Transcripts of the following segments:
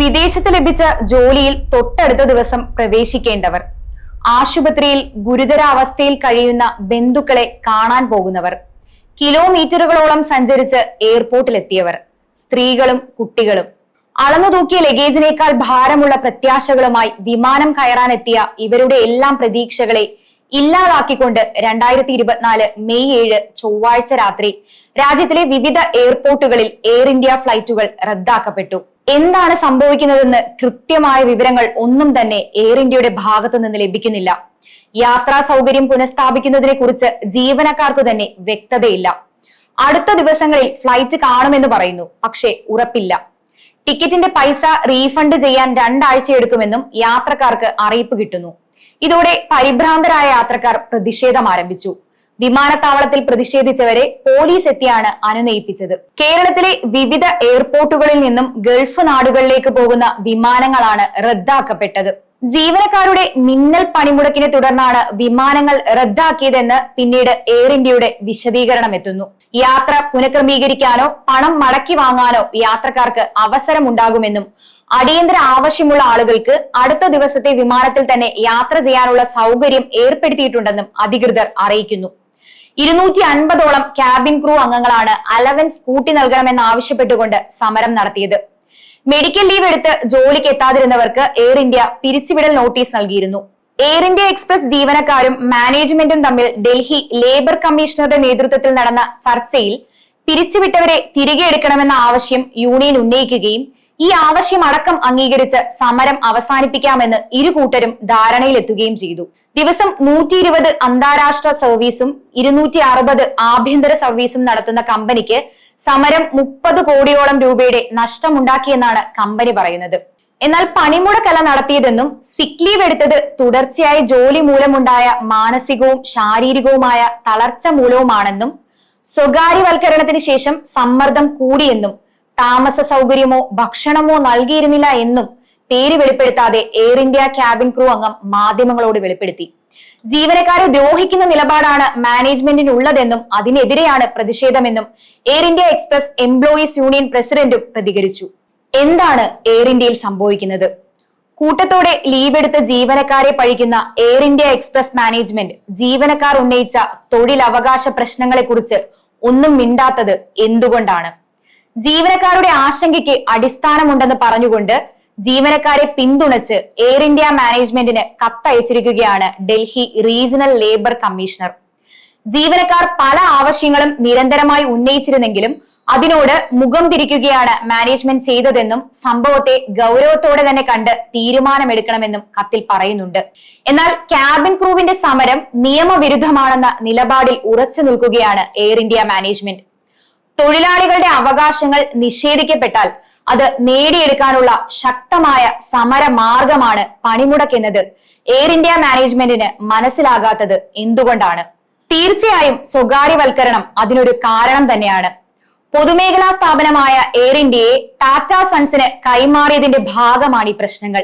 വിദേശത്ത് ലഭിച്ച ജോലിയിൽ തൊട്ടടുത്ത ദിവസം പ്രവേശിക്കേണ്ടവർ. ആശുപത്രിയിൽ ഗുരുതരാവസ്ഥയിൽ കഴിയുന്ന ബന്ധുക്കളെ കാണാൻ പോകുന്നവർ. കിലോമീറ്ററുകളോളം സഞ്ചരിച്ച് എയർപോർട്ടിലെത്തിയവർ. സ്ത്രീകളും കുട്ടികളും. അളന്നു തൂക്കിയ ലഗേജിനേക്കാൾ ഭാരമുള്ള പ്രത്യാശകളുമായി വിമാനം കയറാനെത്തിയ ഇവരുടെ എല്ലാം പ്രതീക്ഷകളെ ഇല്ലാതാക്കിക്കൊണ്ട് രണ്ടായിരത്തി ഇരുപത്തിനാല് മെയ് ഏഴ് ചൊവ്വാഴ്ച രാത്രി രാജ്യത്തിലെ വിവിധ എയർപോർട്ടുകളിൽ എയർ ഇന്ത്യ ഫ്ലൈറ്റുകൾ റദ്ദാക്കപ്പെട്ടു. എന്താണ് സംഭവിക്കുന്നതെന്ന് കൃത്യമായ വിവരങ്ങൾ ഒന്നും തന്നെ എയർ ഇന്ത്യയുടെ ഭാഗത്തു നിന്ന് ലഭിക്കുന്നില്ല. യാത്രാ സൗകര്യം പുനഃസ്ഥാപിക്കുന്നതിനെ കുറിച്ച് ജീവനക്കാർക്ക് തന്നെ വ്യക്തതയില്ല. അടുത്ത ദിവസങ്ങളിൽ ഫ്ലൈറ്റ് കാണുമെന്ന് പറയുന്നു പക്ഷേ ഉറപ്പില്ല. ടിക്കറ്റിന്റെ പൈസ റീഫണ്ട് ചെയ്യാൻ രണ്ടാഴ്ച എടുക്കുമെന്നും യാത്രക്കാർക്ക് അറിയിപ്പ് കിട്ടുന്നു. ഇതോടെ പരിഭ്രാന്തരായ യാത്രക്കാർ പ്രതിഷേധം ആരംഭിച്ചു. വിമാനത്താവളത്തിൽ പ്രതിഷേധിച്ചവരെ പോലീസ് എത്തിയാണ് അനുനയിപ്പിച്ചത്. കേരളത്തിലെ വിവിധ എയർപോർട്ടുകളിൽ നിന്നും ഗൾഫ് നാടുകളിലേക്ക് പോകുന്ന വിമാനങ്ങളാണ് റദ്ദാക്കപ്പെട്ടത്. ജീവനക്കാരുടെ മിന്നൽ പണിമുടക്കിനെ തുടർന്നാണ് വിമാനങ്ങൾ റദ്ദാക്കിയതെന്ന് പിന്നീട് എയർ ഇന്ത്യയുടെ വിശദീകരണം എത്തുന്നു. യാത്ര പുനഃക്രമീകരിക്കാനോ പണം മടക്കി വാങ്ങാനോ യാത്രക്കാർക്ക് അവസരമുണ്ടാകുമെന്നും അടിയന്തര ആവശ്യമുള്ള ആളുകൾക്ക് അടുത്ത ദിവസത്തെ വിമാനത്തിൽ തന്നെ യാത്ര ചെയ്യാനുള്ള സൗകര്യം ഏർപ്പെടുത്തിയിട്ടുണ്ടെന്നും അധികൃതർ അറിയിക്കുന്നു. ഇരുന്നൂറ്റി അൻപതോളം ക്യാബിൻ ക്രൂ അംഗങ്ങളാണ് അലവൻസ് കൂട്ടി നൽകണമെന്ന് ആവശ്യപ്പെട്ടുകൊണ്ട് സമരം നടത്തിയത്. മെഡിക്കൽ ലീവ് എടുത്ത് ജോലിക്ക് എത്താതിരുന്നവർക്ക് എയർ ഇന്ത്യ പിരിച്ചുവിടൽ നോട്ടീസ് നൽകിയിരുന്നു. എയർ ഇന്ത്യ എക്സ്പ്രസ് ജീവനക്കാരും മാനേജ്മെന്റും തമ്മിൽ ഡൽഹി ലേബർ കമ്മീഷണറുടെ നേതൃത്വത്തിൽ നടന്ന ചർച്ചയിൽ പിരിച്ചുവിട്ടവരെ തിരികെ എടുക്കണമെന്ന ആവശ്യം യൂണിയൻ ഉന്നയിക്കുകയും ഈ ആവശ്യം അടക്കം അംഗീകരിച്ച് സമരം അവസാനിപ്പിക്കാമെന്ന് ഇരു കൂട്ടരും ധാരണയിലെത്തുകയും ചെയ്തു. ദിവസം നൂറ്റി ഇരുപത് അന്താരാഷ്ട്ര സർവീസും ഇരുന്നൂറ്റി അറുപത് ആഭ്യന്തര സർവീസും നടത്തുന്ന കമ്പനിക്ക് സമരം മുപ്പത് കോടിയോളം രൂപയുടെ നഷ്ടമുണ്ടാക്കിയെന്നാണ് കമ്പനി പറയുന്നത്. എന്നാൽ പണിമുടക്കല നടത്തിയതെന്നും സിക് ലീവ് എടുത്തത് തുടർച്ചയായി ജോലി മൂലമുണ്ടായ മാനസികവും ശാരീരികവുമായ തളർച്ച മൂലവുമാണെന്നും സ്വകാര്യവൽക്കരണത്തിന് ശേഷം സമ്മർദ്ദം കൂടിയെന്നും താമസ സൗകര്യമോ ഭക്ഷണമോ നൽകിയിരുന്നില്ല എന്നും പേര് വെളിപ്പെടുത്താതെ എയർ ഇന്ത്യ ക്യാബിൻ ക്രൂ അംഗം മാധ്യമങ്ങളോട് വെളിപ്പെടുത്തി. ജീവനക്കാരെ ദ്രോഹിക്കുന്ന നിലപാടാണ് മാനേജ്മെന്റിനുള്ളതെന്നും അതിനെതിരെയാണ് പ്രതിഷേധമെന്നും Air India Express employees union പ്രസിഡന്റും പ്രതികരിച്ചു. എന്താണ് എയർ ഇന്ത്യയിൽ സംഭവിക്കുന്നത്? കൂട്ടത്തോടെ ലീവ് എടുത്ത ജീവനക്കാരെ പഴിക്കുന്ന എയർ ഇന്ത്യ എക്സ്പ്രസ് മാനേജ്മെന്റ് ജീവനക്കാർ ഉന്നയിച്ച തൊഴിലവകാശ പ്രശ്നങ്ങളെക്കുറിച്ച് ഒന്നും മിണ്ടാത്തത് എന്തുകൊണ്ടാണ്? ജീവനക്കാരുടെ ആശങ്കയ്ക്ക് അടിസ്ഥാനമുണ്ടെന്ന് പറഞ്ഞുകൊണ്ട് ജീവനക്കാരെ പിന്തുണച്ച് എയർ ഇന്ത്യ മാനേജ്മെന്റിന് കത്തയച്ചിരിക്കുകയാണ് ഡൽഹി റീജിയണൽ ലേബർ കമ്മീഷണർ ജീവനക്കാർ പല ആവശ്യങ്ങളും നിരന്തരമായി ഉന്നയിച്ചിരുന്നെങ്കിലും അതിനോട് മുഖം തിരിക്കുകയാണ് മാനേജ്മെന്റ് ചെയ്തതെന്നും സംഭവത്തെ ഗൗരവത്തോടെ തന്നെ കണ്ട് തീരുമാനമെടുക്കണമെന്നും കത്തിൽ പറയുന്നുണ്ട്. എന്നാൽ ക്യാബിൻ ക്രൂവിന്റെ സമരം നിയമവിരുദ്ധമാണെന്ന നിലപാടിൽ ഉറച്ചു നിൽക്കുകയാണ് എയർ ഇന്ത്യ മാനേജ്മെന്റ് തൊഴിലാളികളുടെ അവകാശങ്ങൾ നിഷേധിക്കപ്പെട്ടാൽ അത് നേടിയെടുക്കാനുള്ള ശക്തമായ സമര മാർഗമാണ് പണിമുടക്കെന്നത്. എയർ ഇന്ത്യ മാനേജ്മെന്റിന് മനസ്സിലാകാത്തത് എന്തുകൊണ്ടാണ്? തീർച്ചയായും സ്വകാര്യവൽക്കരണം അതിനൊരു കാരണം തന്നെയാണ്. പൊതുമേഖലാ സ്ഥാപനമായ എയർ ഇന്ത്യയെ ടാറ്റ സൺസിന് കൈമാറിയതിന്റെ ഭാഗമാണ് ഈ പ്രശ്നങ്ങൾ.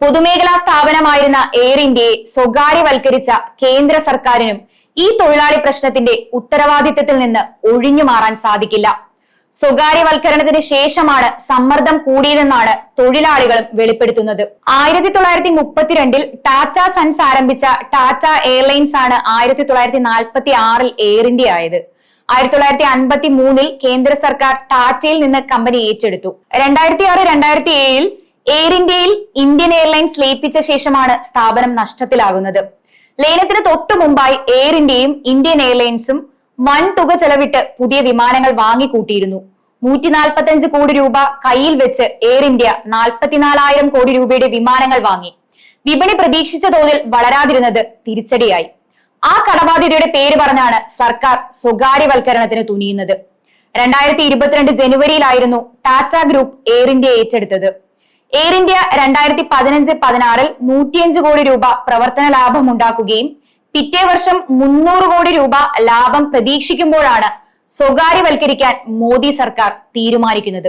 പൊതുമേഖലാ സ്ഥാപനമായിരുന്ന എയർ ഇന്ത്യയെ സ്വകാര്യവൽക്കരിച്ച കേന്ദ്ര സർക്കാരിനും ഈ തൊഴിലാളി പ്രശ്നത്തിന്റെ ഉത്തരവാദിത്തത്തിൽ നിന്ന് ഒഴിഞ്ഞു മാറാൻ സാധിക്കില്ല. സ്വകാര്യവൽക്കരണത്തിന് ശേഷമാണ് സമ്മർദ്ദം കൂടിയതെന്നാണ് തൊഴിലാളികളും വെളിപ്പെടുത്തുന്നത്. ആയിരത്തി തൊള്ളായിരത്തി മുപ്പത്തിരണ്ടിൽ ടാറ്റ സൺസ് ആരംഭിച്ച ടാറ്റ എയർലൈൻസ് ആണ് ആയിരത്തി തൊള്ളായിരത്തി നാൽപ്പത്തി ആറിൽ എയർ ഇന്ത്യ ആയത്. ആയിരത്തി തൊള്ളായിരത്തി അൻപത്തി മൂന്നിൽ കേന്ദ്ര സർക്കാർ ടാറ്റയിൽ നിന്ന് കമ്പനി ഏറ്റെടുത്തു. രണ്ടായിരത്തി ആറ് രണ്ടായിരത്തി ഏഴിൽ എയർ ഇന്ത്യയിൽ ഇന്ത്യൻ എയർലൈൻസ് ലയിപ്പിച്ച ശേഷമാണ് സ്ഥാപനം നഷ്ടത്തിലാകുന്നത്. ലയനത്തിന് തൊട്ടു മുമ്പായി എയർ ഇന്ത്യയും ഇന്ത്യൻ എയർലൈൻസും വൻ തുക ചെലവിട്ട് പുതിയ വിമാനങ്ങൾ വാങ്ങിക്കൂട്ടിയിരുന്നു. നൂറ്റി നാൽപ്പത്തഞ്ച് കോടി രൂപ കയ്യിൽ വെച്ച് എയർ ഇന്ത്യ നാൽപ്പത്തിനാലായിരം കോടി രൂപയുടെ വിമാനങ്ങൾ വാങ്ങി. വിപണി പ്രതീക്ഷിച്ച തോതിൽ വളരാതിരുന്നത് തിരിച്ചടിയായി. ആ കടബാധ്യതയുടെ പേര് പറഞ്ഞാണ് സർക്കാർ സ്വകാര്യവൽക്കരണത്തിന് തുനിയുന്നത്. രണ്ടായിരത്തി ഇരുപത്തിരണ്ട് ജനുവരിയിലായിരുന്നു ടാറ്റ ഗ്രൂപ്പ് എയർ ഇന്ത്യ ഏറ്റെടുത്തത്. എയർ ഇന്ത്യ രണ്ടായിരത്തി പതിനഞ്ച് പതിനാറിൽ നൂറ്റിയഞ്ച് കോടി രൂപ പ്രവർത്തന ലാഭം ഉണ്ടാക്കുകയും പിറ്റേ വർഷം മുന്നൂറ് കോടി രൂപ ലാഭം പ്രതീക്ഷിക്കുമ്പോഴാണ് സ്വകാര്യവൽക്കരിക്കാൻ മോദി സർക്കാർ തീരുമാനിക്കുന്നത്.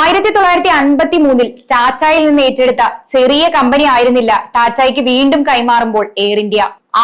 ആയിരത്തി തൊള്ളായിരത്തി അൻപത്തി മൂന്നിൽ ടാറ്റയിൽ നിന്ന് ഏറ്റെടുത്ത ചെറിയ കമ്പനി ആയിരുന്നില്ല ടാറ്റയ്ക്ക് വീണ്ടും കൈമാറുമ്പോൾ എയർ ഇന്ത്യ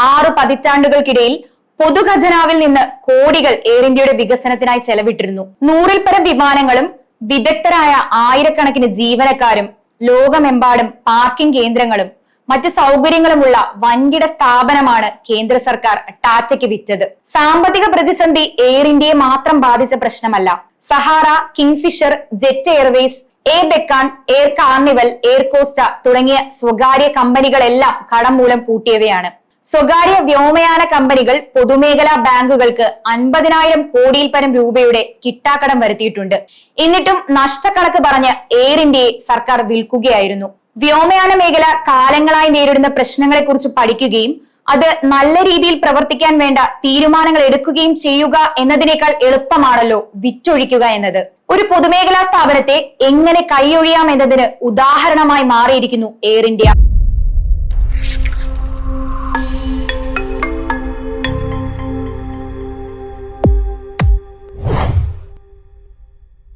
ആറ് പതിറ്റാണ്ടുകൾക്കിടയിൽ പൊതുഖജനാവിൽ നിന്ന് കോടികൾ എയർ ഇന്ത്യയുടെ വികസനത്തിനായി ചെലവിട്ടിരുന്നു. നൂറിൽ പരം വിമാനങ്ങളും വിദഗ്ധരായ ആയിരക്കണക്കിന് ജീവനക്കാരും ലോകമെമ്പാടും പാർക്കിംഗ് കേന്ദ്രങ്ങളും മറ്റ് സൗകര്യങ്ങളുമുള്ള വൻകിട സ്ഥാപനമാണ് കേന്ദ്ര സർക്കാർ ടാറ്റയ്ക്ക് വിറ്റത്. സാമ്പത്തിക പ്രതിസന്ധി എയർ ഇന്ത്യയെ മാത്രം ബാധിച്ച പ്രശ്നമല്ല. Sahara Kingfisher Jet Airways Air Deccan Air Carnival Air Costa തുടങ്ങിയ സ്വകാര്യ കമ്പനികളെല്ലാം കടം മൂലം പൂട്ടിയവയാണ്. സ്വകാര്യ വ്യോമയാന കമ്പനികൾ പൊതുമേഖലാ ബാങ്കുകൾക്ക് അൻപതിനായിരം കോടിയിൽ പരം രൂപയുടെ കിട്ടാക്കടം വരുത്തിയിട്ടുണ്ട്. എന്നിട്ടും നഷ്ടക്കണക്ക് പറഞ്ഞ് എയർ ഇന്ത്യയെ സർക്കാർ വിൽക്കുകയായിരുന്നു. വ്യോമയാന മേഖല കാലങ്ങളായി നേരിടുന്ന പ്രശ്നങ്ങളെക്കുറിച്ച് പഠിക്കുകയും അത് നല്ല രീതിയിൽ പ്രവർത്തിക്കാൻ വേണ്ട തീരുമാനങ്ങൾ എടുക്കുകയും ചെയ്യുക എന്നതിനേക്കാൾ എളുപ്പമാണല്ലോ വിറ്റൊഴിക്കുക എന്നത്. ഒരു പൊതുമേഖലാ സ്ഥാപനത്തെ എങ്ങനെ കൈയൊഴിയാം എന്നതിന് ഉദാഹരണമായി മാറിയിരിക്കുന്നു എയർ ഇന്ത്യ